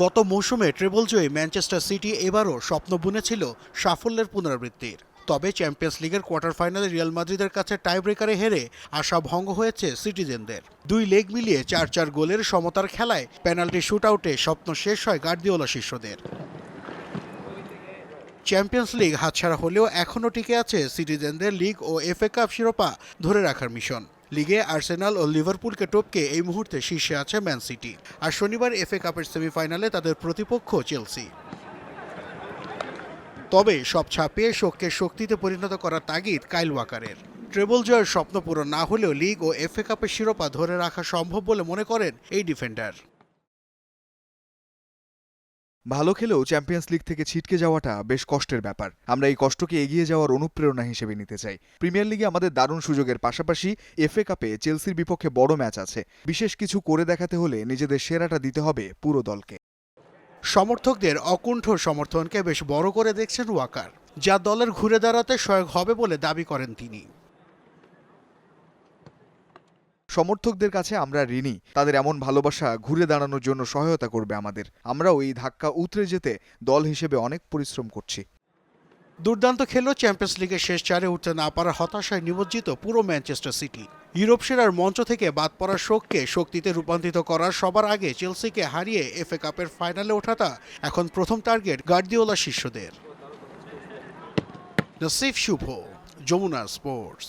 গত মৌসুমে ট্রেবল জয়ী Manchester city এবারও স্বপ্ন বুনেছিল সাফল্যের পুনরাবৃত্তির। তবে চ্যাম্পিয়ন্স লিগের কোয়ার্টার ফাইনালে রিয়াল মাদ্রিদের কাছে টাই ব্রেকারে হেরে আশা ভঙ্গ হয়েছে সিটিজেনদের। দুই লেগ মিলিয়ে চার চার গোলের সমতার খেলায় পেনাল্টি শুটআউটে স্বপ্ন শেষ হয় গার্দিওলা শিষ্যদের। চ্যাম্পিয়ন্স লিগ হাতছাড়া হলেও এখনও টিকে আছে সিটিজেনদের লিগ ও এফএ কাপ শিরোপা ধরে রাখার মিশন। লিগে আর্সেনাল ও লিভারপুলকে টপকে এই মুহূর্তে শীর্ষে আছে ম্যান সিটি। আর শনিবার এফএ কাপের সেমিফাইনালে তাদের প্রতিপক্ষ চেলসি। তবে সব ছাপিয়ে শোককে শক্তিতে পরিণত করার তাগিদ কাইল ওয়াকারের। ট্রেবল জয়ের স্বপ্ন পূরণ না হলেও লিগ ও এফএ কাপের শিরোপা ধরে রাখা সম্ভব বলে মনে করেন এই ডিফেন্ডার। ভালো খেলেও চ্যাম্পিয়ন্স লিগ থেকে ছিটকে যাওয়াটা বেশ কষ্টের ব্যাপার। আমরা এই কষ্টকে এগিয়ে যাওয়ার অনুপ্রেরণা হিসেবে নিতে চাই। প্রিমিয়ার লিগে আমাদের দারুণ সুযোগের পাশাপাশি এফএ কাপে চেলসির বিপক্ষে বড় ম্যাচ আছে। বিশেষ কিছু করে দেখাতে হলে নিজেদের সেরাটা দিতে হবে পুরো দলকে। সমর্থকদের অকুণ্ঠ সমর্থনকে বেশ বড় করে দেখছেন ওয়াকার, যা দলের ঘুরে দাঁড়াতে সহায়ক হবে বলে দাবি করেন তিনি। সমর্থকদের কাছে আমরা ঋণী। তাদের এমন ভালোবাসা ঘুরে দাঁড়ানোর জন্য সহায়তা করবে আমাদের। আমরাও এই ধাক্কা উতরে যেতে দল হিসেবে অনেক পরিশ্রম করছি। দুর্দান্ত খেলেও চ্যাম্পিয়ন্স লিগের শেষ চারে উঠতে না পারার হতাশায় নিমজ্জিত পুরো ম্যানচেস্টার সিটি ইউরোপ সেরার মঞ্চ থেকে বাদ পড়ার শোককে শক্তিতে রূপান্তরিত করার সবার আগে চেলসিকে হারিয়ে এফএ কাপের ফাইনালে ওঠাটা এখন প্রথম টার্গেট গার্দিওলা শিষ্যদের। নসিফ শুভ যমুনা স্পোর্টস